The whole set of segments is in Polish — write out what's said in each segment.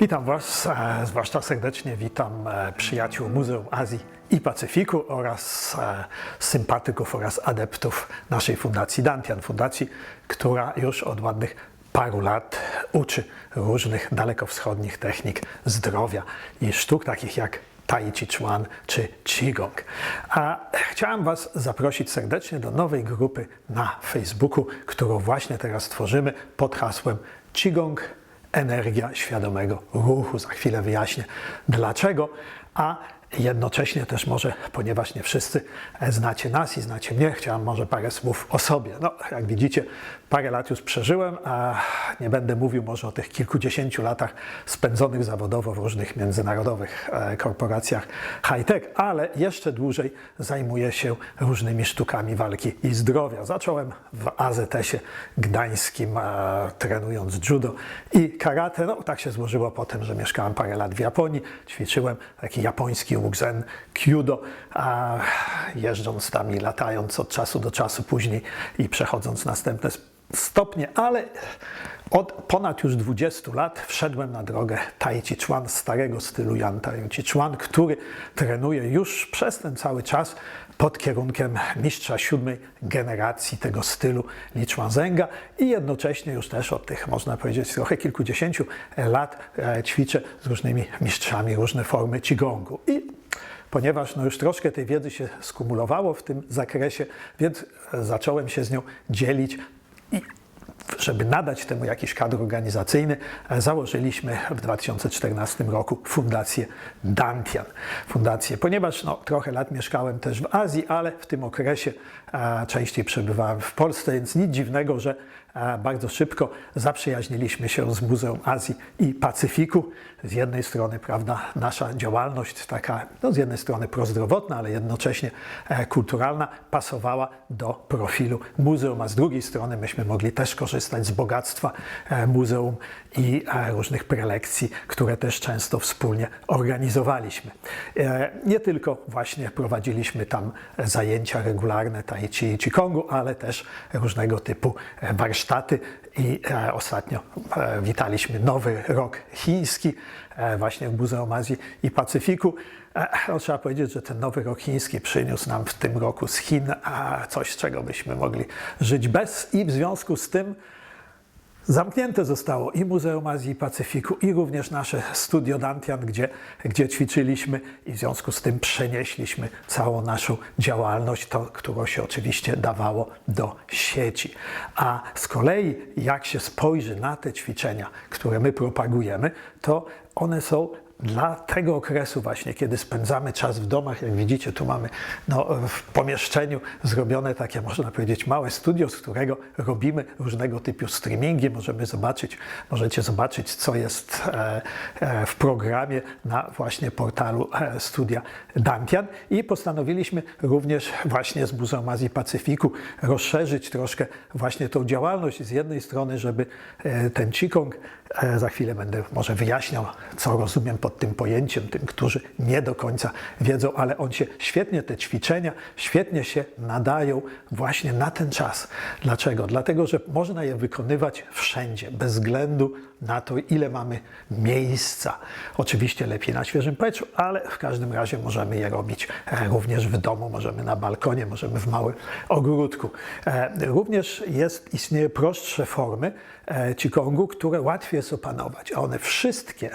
Witam Was, e, zwłaszcza serdecznie witam e, przyjaciół Muzeum Azji i Pacyfiku oraz e, sympatyków oraz adeptów naszej Fundacji Dantian, fundacji, która już od ładnych paru lat uczy różnych dalekowschodnich technik zdrowia i sztuk takich jak Tai Chi Chuan czy Qigong. A chciałem Was zaprosić serdecznie do nowej grupy na Facebooku, którą właśnie teraz tworzymy pod hasłem Qigong energia świadomego ruchu. Za chwilę wyjaśnię dlaczego, a jednocześnie też może, ponieważ nie wszyscy znacie nas i znacie mnie, chciałem może parę słów o sobie. No, jak widzicie, parę lat już przeżyłem, a nie będę mówił może o tych kilkudziesięciu latach spędzonych zawodowo w różnych międzynarodowych e, korporacjach high-tech, ale jeszcze dłużej zajmuję się różnymi sztukami walki i zdrowia. Zacząłem w AZS-ie gdańskim, e, trenując judo i karate. No, tak się złożyło potem, że mieszkałem parę lat w Japonii, ćwiczyłem taki japoński łuk zen, kyudo, a jeżdżąc tam i latając od czasu do czasu później i przechodząc następne stopnie, ale od ponad już 20 lat wszedłem na drogę Tai Chi Chuan, starego stylu Yan Tai Chi Chuan, który trenuje już przez ten cały czas pod kierunkiem mistrza siódmej generacji tego stylu Li Chuanzenga i jednocześnie już też od tych, można powiedzieć, trochę kilkudziesięciu lat e, ćwiczę z różnymi mistrzami różne formy Qigongu. I ponieważ no już troszkę tej wiedzy się skumulowało w tym zakresie, więc e, zacząłem się z nią dzielić i żeby nadać temu jakiś kadr organizacyjny, założyliśmy w 2014 roku Fundację Dantian. Fundację, ponieważ no, trochę lat mieszkałem też w Azji, ale w tym okresie e, częściej przebywałem w Polsce, więc nic dziwnego, że bardzo szybko zaprzyjaźniliśmy się z Muzeum Azji i Pacyfiku. Z jednej strony, prawda, nasza działalność taka, no z jednej strony prozdrowotna, ale jednocześnie e, kulturalna, pasowała do profilu muzeum, a z drugiej strony myśmy mogli też korzystać z bogactwa e, muzeum i e, różnych prelekcji, które też często wspólnie organizowaliśmy. Nie tylko właśnie prowadziliśmy tam zajęcia regularne Tai Chi i Qigongу, ale też różnego typu e, warsztaty i e, ostatnio e, witaliśmy nowy rok chiński e, właśnie w Muzeum Azji i Pacyfiku. No, trzeba powiedzieć, że ten nowy rok chiński przyniósł nam w tym roku z Chin coś, z czego byśmy mogli żyć bez i w związku z tym Zamknięte zostało i Muzeum Azji i Pacyfiku, i również nasze studio Dantian, gdzie, gdzie ćwiczyliśmy i w związku z tym przenieśliśmy całą naszą działalność, to, którą się oczywiście dawało do sieci. A z kolei, jak się spojrzy na te ćwiczenia, które my propagujemy, to one są dla tego okresu właśnie, kiedy spędzamy czas w domach, jak widzicie, tu mamy no, w pomieszczeniu zrobione takie, można powiedzieć, małe studio, z którego robimy różnego typu streamingi. Możemy zobaczyć, możecie zobaczyć, co jest e, e, w programie na właśnie portalu e, studia Dantian i postanowiliśmy również właśnie z Muzeum Azji Pacyfiku rozszerzyć troszkę właśnie tą działalność z jednej strony, żeby ten Qigong, za chwilę będę może wyjaśniał, co rozumiem pod tym pojęciem, tym, którzy nie do końca wiedzą, ale on się świetnie, te ćwiczenia świetnie się nadają właśnie na ten czas. Dlaczego? Dlatego, że można je wykonywać wszędzie, bez względu na to, ile mamy miejsca. Oczywiście lepiej na świeżym powietrzu, ale w każdym razie możemy je robić e, również w domu, możemy na balkonie, możemy w małym ogródku. E, Również jest, istnieje prostsze formy e, Qigongu, które łatwiej jest opanować, a one wszystkie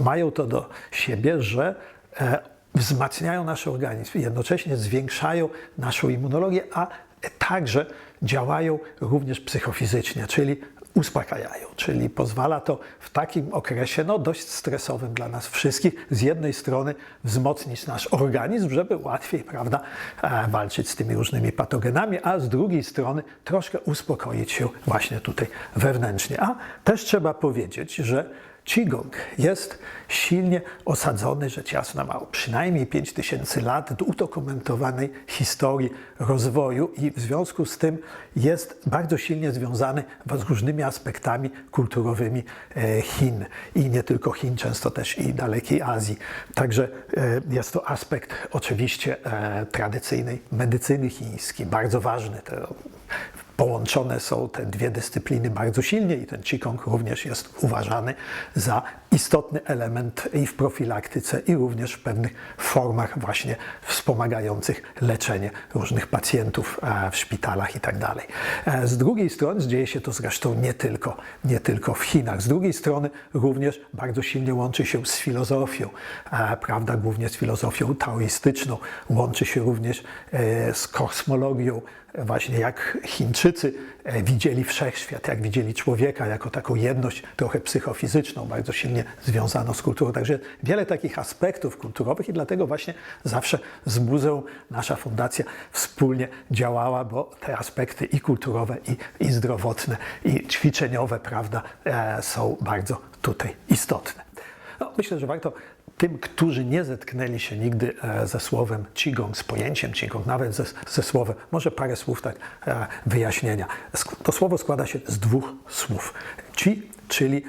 mają to do siebie, że e, wzmacniają nasz organizm jednocześnie zwiększają naszą immunologię, a także działają również psychofizycznie, czyli uspokajają, czyli pozwala to w takim okresie, no dość stresowym dla nas wszystkich, z jednej strony wzmocnić nasz organizm, żeby łatwiej, prawda, e, walczyć z tymi różnymi patogenami, a z drugiej strony troszkę uspokoić się właśnie tutaj wewnętrznie. A też trzeba powiedzieć, że Qigong jest silnie osadzony, rzecz jasna ma przynajmniej 5000 lat udokumentowanej historii rozwoju i w związku z tym jest bardzo silnie związany z różnymi aspektami kulturowymi e, Chin i nie tylko Chin, często też i dalekiej Azji. Także e, jest to aspekt oczywiście e, tradycyjnej medycyny chińskiej, bardzo ważny. Połączone są te dwie dyscypliny bardzo silnie i ten Qigong również jest uważany za istotny element i w profilaktyce, i również w pewnych formach właśnie wspomagających leczenie różnych pacjentów e, w szpitalach i tak. E, z drugiej strony dzieje się to zresztą nie tylko, nie tylko w Chinach. Z drugiej strony również bardzo silnie łączy się z filozofią, e, prawda, głównie z filozofią taoistyczną, łączy się również z kosmologią, właśnie jak Chińczycy e, widzieli wszechświat, jak widzieli człowieka jako taką jedność trochę psychofizyczną, bardzo silnie związaną z kulturą. Także wiele takich aspektów kulturowych i dlatego właśnie zawsze z muzeum nasza fundacja wspólnie działała, bo te aspekty i kulturowe, i, i zdrowotne, i ćwiczeniowe, prawda, e, są bardzo tutaj istotne. No, myślę, że warto tym, którzy nie zetknęli się nigdy e, ze słowem Qigong, z pojęciem Qigong, nawet ze, ze słowem, może parę słów tak e, wyjaśnienia. To słowo składa się z dwóch słów. Qi, czyli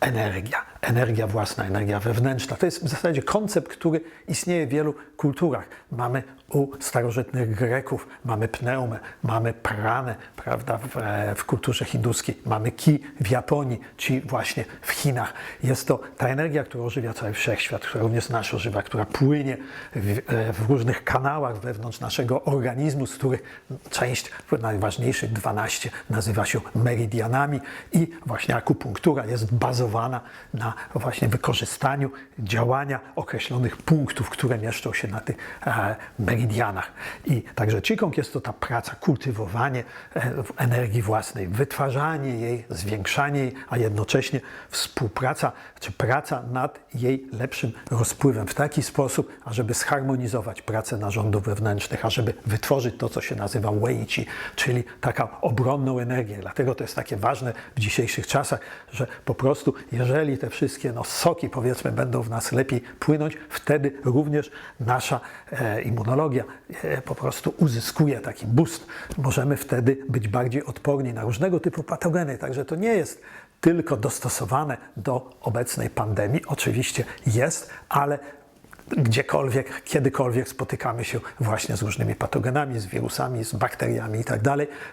energia, energia własna, energia wewnętrzna. To jest w zasadzie koncept, który istnieje w wielu kulturach. Mamy u starożytnych Greków, mamy pneumę, mamy pranę, prawda, w, w kulturze hinduskiej, mamy ki w Japonii, ci właśnie w Chinach. Jest to ta energia, która ożywia cały wszechświat, która również nas ożywa, która płynie w, w różnych kanałach wewnątrz naszego organizmu, z których część, najważniejszych 12, nazywa się meridianami i właśnie akupunktura jest bazowana na właśnie wykorzystaniu działania określonych punktów, które mieszczą się na tych e, meridianach. I także Qigong jest to ta praca, kultywowanie e, energii własnej, wytwarzanie jej, zwiększanie jej, a jednocześnie współpraca czy praca nad jej lepszym rozpływem w taki sposób, ażeby zharmonizować pracę narządów wewnętrznych, ażeby wytworzyć to, co się nazywa Wei Qi, czyli taką obronną energię. Dlatego to jest takie ważne w dzisiejszych czasach, że po prostu jeżeli te wszystkie no, soki powiedzmy będą w nas lepiej płynąć, wtedy również nasza e, immunologia e, po prostu uzyskuje taki boost. Możemy wtedy być bardziej odporni na różnego typu patogeny. Także to nie jest tylko dostosowane do obecnej pandemii. Oczywiście jest, ale gdziekolwiek, kiedykolwiek spotykamy się właśnie z różnymi patogenami, z wirusami, z bakteriami i tak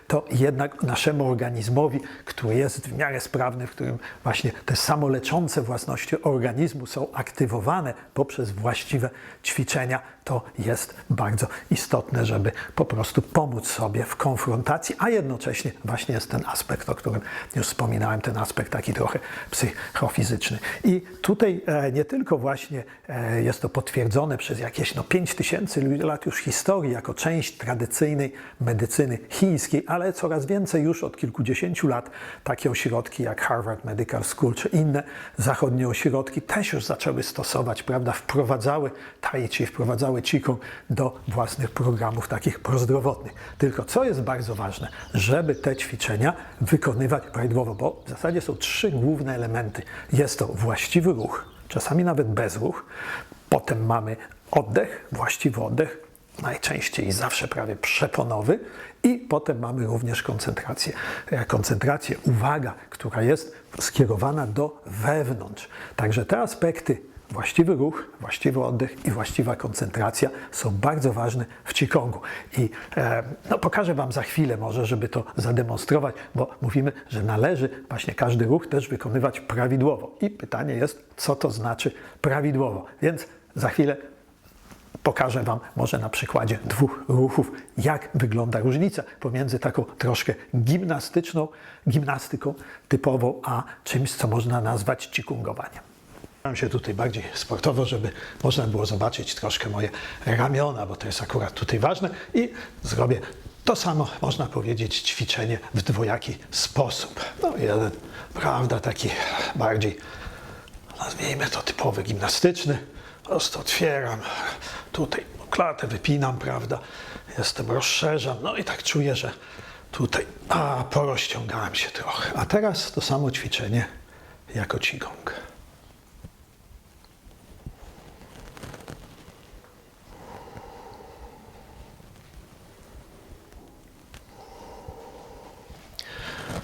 to jednak naszemu organizmowi, który jest w miarę sprawny, w którym właśnie te samoleczące własności organizmu są aktywowane poprzez właściwe ćwiczenia, to jest bardzo istotne, żeby po prostu pomóc sobie w konfrontacji, a jednocześnie właśnie jest ten aspekt, o którym już wspominałem, ten aspekt taki trochę psychofizyczny. I tutaj e, nie tylko właśnie e, jest to potwierdzone przez jakieś no, 5 tysięcy lat już historii jako część tradycyjnej medycyny chińskiej, ale coraz więcej już od kilkudziesięciu lat takie ośrodki jak Harvard Medical School czy inne zachodnie ośrodki też już zaczęły stosować, prawda, wprowadzały tai chi, wprowadzały qigong do własnych programów takich prozdrowotnych. Tylko co jest bardzo ważne, żeby te ćwiczenia wykonywać prawidłowo, bo w zasadzie są trzy główne elementy. Jest to właściwy ruch, czasami nawet bezruch, Potem mamy oddech, właściwy oddech, najczęściej zawsze prawie przeponowy i potem mamy również koncentrację. E, koncentrację, uwaga, która jest skierowana do wewnątrz. Także te aspekty właściwy ruch, właściwy oddech i właściwa koncentracja są bardzo ważne w Qigongу. I e, no, pokażę Wam za chwilę może, żeby to zademonstrować, bo mówimy, że należy właśnie każdy ruch też wykonywać prawidłowo. I pytanie jest, co to znaczy prawidłowo. Więc za chwilę pokażę Wam może na przykładzie dwóch ruchów, jak wygląda różnica pomiędzy taką troszkę gimnastyczną, gimnastyką typową, a czymś, co można nazwać cikungowaniem. Mam się tutaj bardziej sportowo, żeby można było zobaczyć troszkę moje ramiona, bo to jest akurat tutaj ważne i zrobię to samo, można powiedzieć, ćwiczenie w dwojaki sposób. No jeden, prawda, taki bardziej, nazwijmy to typowy gimnastyczny, po prostu otwieram, tutaj klatę wypinam, prawda? Jestem, rozszerzam, no i tak czuję, że tutaj, a porozciągałem się trochę. A teraz to samo ćwiczenie jako qigong.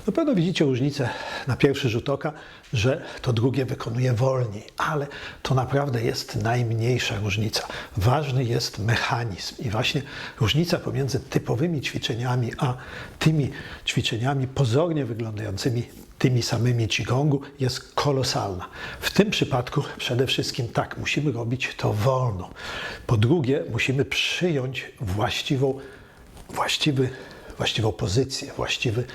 No pewno widzicie różnicę na pierwszy rzut oka, że to drugie wykonuje wolniej, ale to naprawdę jest najmniejsza różnica. Ważny jest mechanizm i właśnie różnica pomiędzy typowymi ćwiczeniami a tymi ćwiczeniami pozornie wyglądającymi tymi samymi Qigongu jest kolosalna. W tym przypadku przede wszystkim tak, musimy robić to wolno. Po drugie, musimy przyjąć właściwą, właściwy, właściwą pozycję, właściwe e,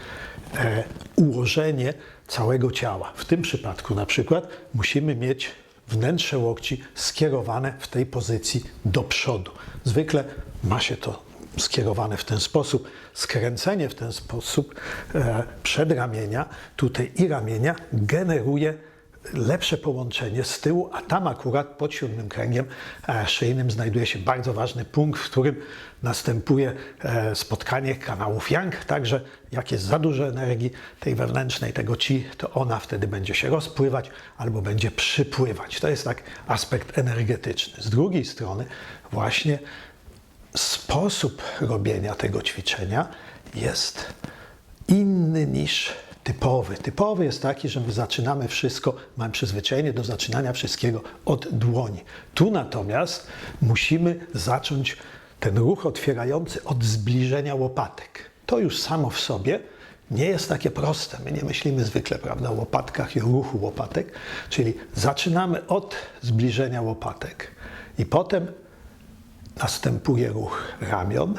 ułożenie całego ciała. W tym przypadku na przykład musimy mieć wnętrze łokci skierowane w tej pozycji do przodu. Zwykle ma się to skierowane w ten sposób. Skręcenie w ten sposób e, przedramienia tutaj i ramienia generuje lepsze połączenie z tyłu, a tam akurat pod siódmym kręgiem e, szyjnym znajduje się bardzo ważny punkt, w którym następuje e, spotkanie kanałów yang, także jak jest za dużo energii tej wewnętrznej, tego ci, to ona wtedy będzie się rozpływać albo będzie przypływać. To jest tak aspekt energetyczny. Z drugiej strony właśnie sposób robienia tego ćwiczenia jest inny niż typowy. Typowy jest taki, że my zaczynamy wszystko, mamy przyzwyczajenie do zaczynania wszystkiego od dłoni. Tu natomiast musimy zacząć ten ruch otwierający od zbliżenia łopatek. To już samo w sobie nie jest takie proste. My nie myślimy zwykle prawda, o łopatkach i o ruchu łopatek, czyli zaczynamy od zbliżenia łopatek i potem następuje ruch ramion,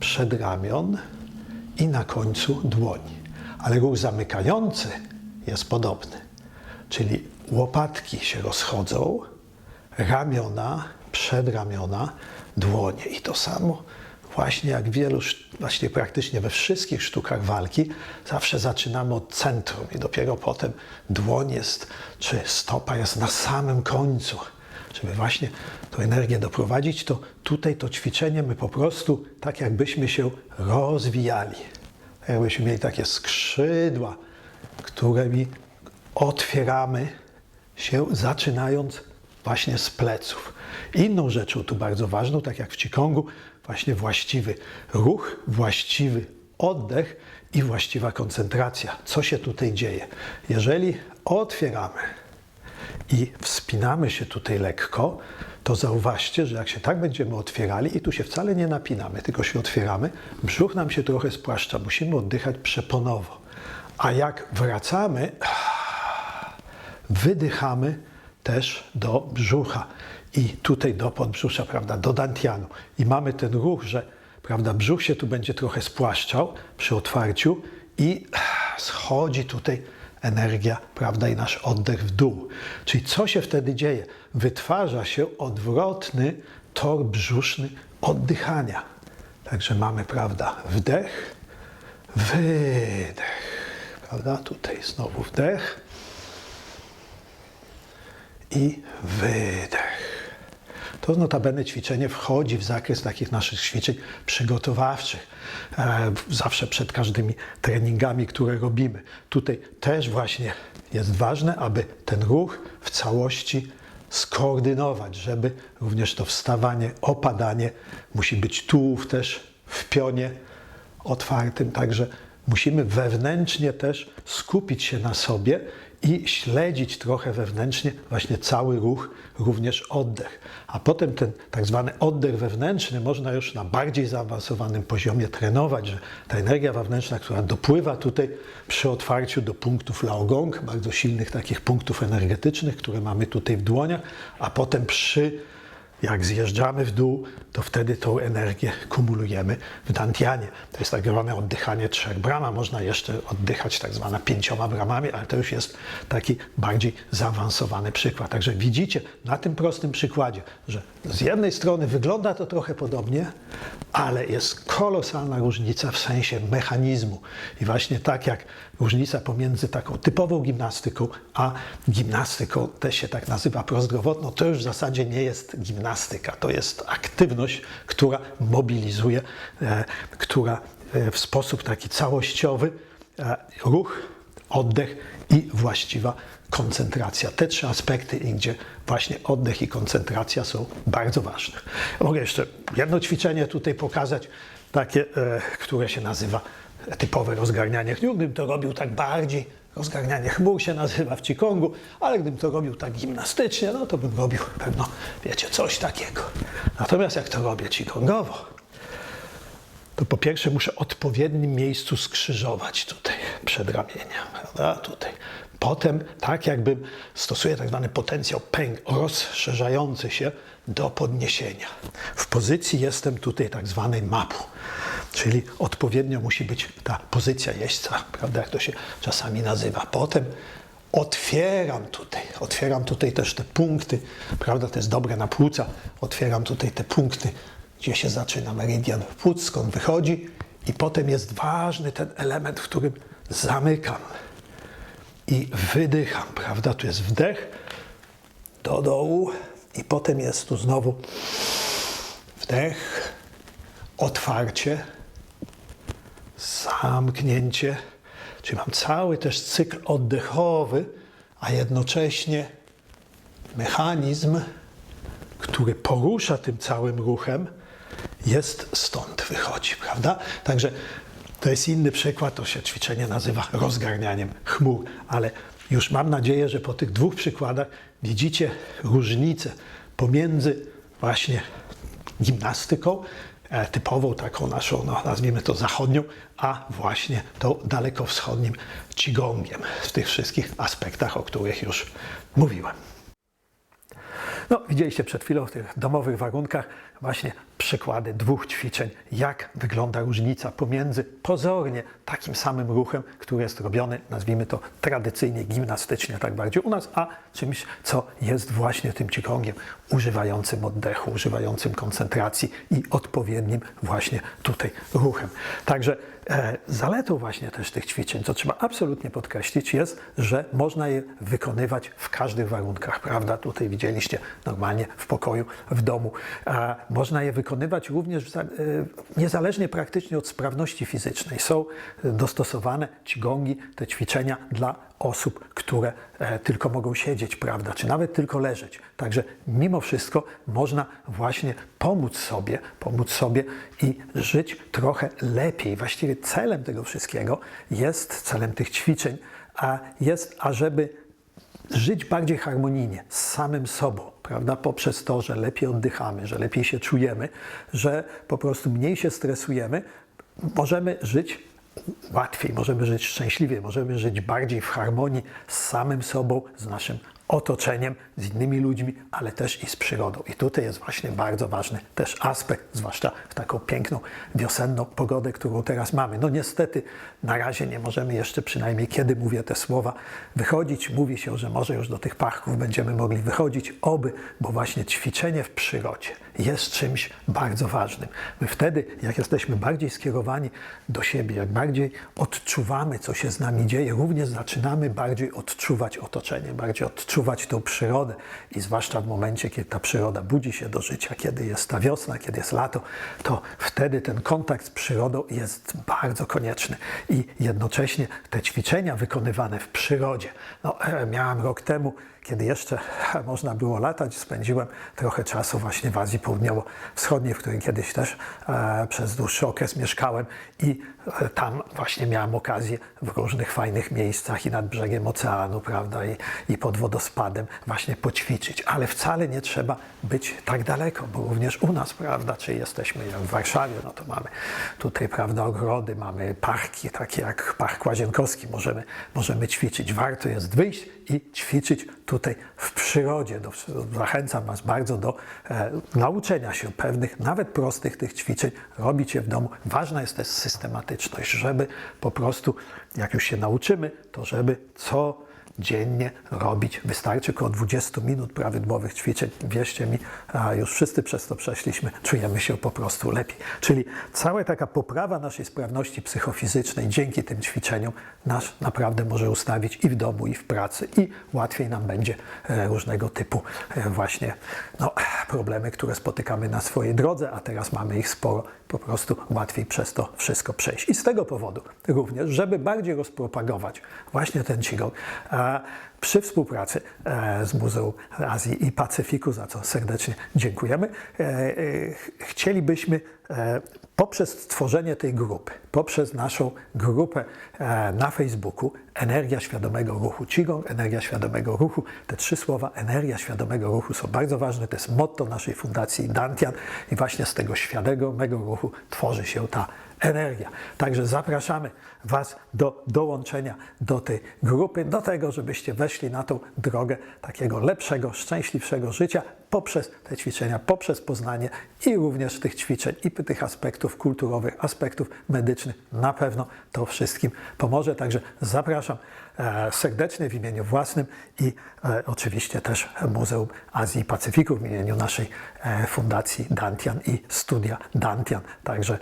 przedramion i na końcu dłoni. Ale ruch zamykający jest podobny, czyli łopatki się rozchodzą, ramiona, przedramiona, dłonie. I to samo właśnie jak wielu, właśnie praktycznie we wszystkich sztukach walki, zawsze zaczynamy od centrum i dopiero potem dłoń jest, czy stopa jest na samym końcu żeby właśnie tę energię doprowadzić, to tutaj to ćwiczenie my po prostu tak jakbyśmy się rozwijali. Jakbyśmy mieli takie skrzydła, którymi otwieramy się, zaczynając właśnie z pleców. Inną rzeczą tu bardzo ważną, tak jak w Qigongу, właśnie właściwy ruch, właściwy oddech i właściwa koncentracja. Co się tutaj dzieje? Jeżeli otwieramy i wspinamy się tutaj lekko, to zauważcie, że jak się tak będziemy otwierali i tu się wcale nie napinamy, tylko się otwieramy, brzuch nam się trochę spłaszcza, musimy oddychać przeponowo. A jak wracamy, wydychamy też do brzucha i tutaj do podbrzusza, prawda, do dantianu. I mamy ten ruch, że prawda, brzuch się tu będzie trochę spłaszczał przy otwarciu i schodzi tutaj energia, prawda, i nasz oddech w dół. Czyli co się wtedy dzieje? Wytwarza się odwrotny tor brzuszny oddychania. Także mamy, prawda, wdech, wydech, prawda, tutaj znowu wdech i wydech. To notabene ćwiczenie wchodzi w zakres takich naszych ćwiczeń przygotowawczych, e, zawsze przed każdymi treningami, które robimy. Tutaj też właśnie jest ważne, aby ten ruch w całości skoordynować, żeby również to wstawanie, opadanie, musi być tułów też w pionie otwartym, także musimy wewnętrznie też skupić się na sobie i śledzić trochę wewnętrznie właśnie cały ruch, również oddech. A potem ten tak zwany oddech wewnętrzny można już na bardziej zaawansowanym poziomie trenować, że ta energia wewnętrzna, która dopływa tutaj przy otwarciu do punktów Laogong, bardzo silnych takich punktów energetycznych, które mamy tutaj w dłoniach, a potem przy jak zjeżdżamy w dół, to wtedy tą energię kumulujemy w dantianie. To jest tak zwane oddychanie trzech bram, można jeszcze oddychać tak zwane pięcioma bramami, ale to już jest taki bardziej zaawansowany przykład. Także widzicie na tym prostym przykładzie, że z jednej strony wygląda to trochę podobnie, ale jest kolosalna różnica w sensie mechanizmu. I właśnie tak jak różnica pomiędzy taką typową gimnastyką, a gimnastyką też się tak nazywa prozdrowotną, to już w zasadzie nie jest gimnastyka, to jest aktywność, która mobilizuje, e, która e, w sposób taki całościowy e, ruch, oddech i właściwa koncentracja. Te trzy aspekty, gdzie właśnie oddech i koncentracja są bardzo ważne. Mogę jeszcze jedno ćwiczenie tutaj pokazać, takie, które się nazywa typowe rozgarnianie chmur. Gdybym to robił tak bardziej, rozgarnianie chmur się nazywa w Qigonggu, ale gdybym to robił tak gimnastycznie, no to bym robił pewno, wiecie, coś takiego. Natomiast jak to robię Qigongowo, to po pierwsze muszę w odpowiednim miejscu skrzyżować tutaj przedramienia, prawda, tutaj. Potem tak jakbym stosuję tak zwany potencjał pęk rozszerzający się do podniesienia. W pozycji jestem tutaj tak zwanej mapu, czyli odpowiednio musi być ta pozycja jeźdźca, prawda, jak to się czasami nazywa. Potem otwieram tutaj, otwieram tutaj też te punkty, prawda, to jest dobre na płuca, otwieram tutaj te punkty, gdzie się zaczyna meridian płuc, skąd wychodzi i potem jest ważny ten element, w którym zamykam i wydycham, prawda, tu jest wdech do dołu i potem jest tu znowu wdech, otwarcie, zamknięcie, czyli mam cały też cykl oddechowy, a jednocześnie mechanizm, który porusza tym całym ruchem, jest stąd wychodzi, prawda? Także to jest inny przykład, to się ćwiczenie nazywa rozgarnianiem chmur, ale już mam nadzieję, że po tych dwóch przykładach widzicie różnicę pomiędzy właśnie gimnastyką, typową taką naszą, no, nazwijmy to zachodnią, a właśnie tą dalekowschodnim qigongiem w tych wszystkich aspektach, o których już mówiłem. No, widzieliście przed chwilą w tych domowych warunkach właśnie przykłady dwóch ćwiczeń, jak wygląda różnica pomiędzy pozornie takim samym ruchem, który jest robiony, nazwijmy to tradycyjnie gimnastycznie, tak bardziej u nas, a czymś, co jest właśnie tym qigongiem, używającym oddechu, używającym koncentracji i odpowiednim właśnie tutaj ruchem. Także e, zaletą właśnie też tych ćwiczeń, co trzeba absolutnie podkreślić, jest, że można je wykonywać w każdych warunkach, prawda? Tutaj widzieliście normalnie w pokoju, w domu. A można je wykonywać również za- e, niezależnie praktycznie od sprawności fizycznej. Są e, dostosowane qigongi, te ćwiczenia dla osób, które e, tylko mogą siedzieć, prawda, czy nawet tylko leżeć. Także mimo wszystko można właśnie pomóc sobie, pomóc sobie i żyć trochę lepiej. Właściwie celem tego wszystkiego jest, celem tych ćwiczeń, a jest, ażeby żyć bardziej harmonijnie z samym sobą, prawda? Poprzez to, że lepiej oddychamy, że lepiej się czujemy, że po prostu mniej się stresujemy, możemy żyć łatwiej, możemy żyć szczęśliwie, możemy żyć bardziej w harmonii z samym sobą, z naszym otoczeniem, z innymi ludźmi, ale też i z przyrodą. I tutaj jest właśnie bardzo ważny też aspekt, zwłaszcza w taką piękną wiosenną pogodę, którą teraz mamy. No niestety na razie nie możemy jeszcze, przynajmniej kiedy mówię te słowa, wychodzić. Mówi się, że może już do tych parków będziemy mogli wychodzić, oby, bo właśnie ćwiczenie w przyrodzie jest czymś bardzo ważnym. My wtedy, jak jesteśmy bardziej skierowani do siebie, jak bardziej odczuwamy, co się z nami dzieje, również zaczynamy bardziej odczuwać otoczenie, bardziej odczuwać tą przyrodę i zwłaszcza w momencie, kiedy ta przyroda budzi się do życia, kiedy jest ta wiosna, kiedy jest lato, to wtedy ten kontakt z przyrodą jest bardzo konieczny i jednocześnie te ćwiczenia wykonywane w przyrodzie. No, e, miałem rok temu kiedy jeszcze można było latać, spędziłem trochę czasu właśnie w Azji Południowo-Wschodniej, w której kiedyś też e, przez dłuższy okres mieszkałem i e, tam właśnie miałem okazję w różnych fajnych miejscach i nad brzegiem oceanu, prawda, i, i pod wodospadem właśnie poćwiczyć. Ale wcale nie trzeba być tak daleko, bo również u nas, prawda, czy jesteśmy w Warszawie, no to mamy tutaj, prawda, ogrody, mamy parki, takie jak Park Łazienkowski, możemy, możemy ćwiczyć. Warto jest wyjść i ćwiczyć tutaj w przyrodzie. Zachęcam Was bardzo do e, nauczenia się pewnych, nawet prostych tych ćwiczeń, robić je w domu. Ważna jest też systematyczność, żeby po prostu, jak już się nauczymy, to żeby co dziennie robić. Wystarczy około 20 minut prawidłowych ćwiczeń. Wierzcie mi, a już wszyscy przez to przeszliśmy, czujemy się po prostu lepiej. Czyli cała taka poprawa naszej sprawności psychofizycznej dzięki tym ćwiczeniom nas naprawdę może ustawić i w domu, i w pracy, i łatwiej nam będzie e, różnego typu e, właśnie no, problemy, które spotykamy na swojej drodze, a teraz mamy ich sporo, po prostu łatwiej przez to wszystko przejść. I z tego powodu również, żeby bardziej rozpropagować właśnie ten qigong, przy współpracy e, z Muzeum Azji i Pacyfiku, za co serdecznie dziękujemy. E, e, Chcielibyśmy poprzez stworzenie tej grupy, poprzez naszą grupę e, na Facebooku Energia Świadomego Ruchu, Qigong, Energia Świadomego Ruchu, te trzy słowa Energia Świadomego Ruchu są bardzo ważne, to jest motto naszej fundacji Dantian i właśnie z tego świadomego ruchu tworzy się ta energia. Także zapraszamy Was do dołączenia do tej grupy, do tego, żebyście weszli na tą drogę takiego lepszego, szczęśliwszego życia poprzez te ćwiczenia, poprzez poznanie i również tych ćwiczeń i tych aspektów kulturowych, aspektów medycznych. Na pewno to wszystkim pomoże. Także zapraszam e, serdecznie w imieniu własnym i e, oczywiście też Muzeum Azji i Pacyfiku w imieniu naszej e, fundacji Dantian i studia Dantian. Także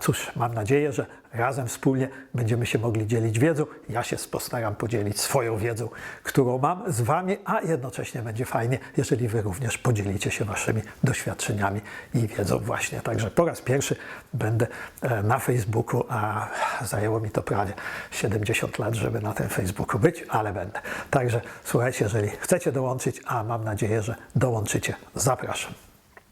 cóż, mam nadzieję, że razem wspólnie będziemy się mogli dzielić wiedzą. Ja się postaram podzielić swoją wiedzą, którą mam z Wami, a jednocześnie będzie fajnie, jeżeli Wy również podzielicie się Waszymi doświadczeniami i wiedzą właśnie. Także po raz pierwszy będę e, na Facebooku, a zajęło mi to prawie 70 lat, żeby na tym Facebooku być, ale będę. Także słuchajcie, jeżeli chcecie dołączyć, a mam nadzieję, że dołączycie, zapraszam.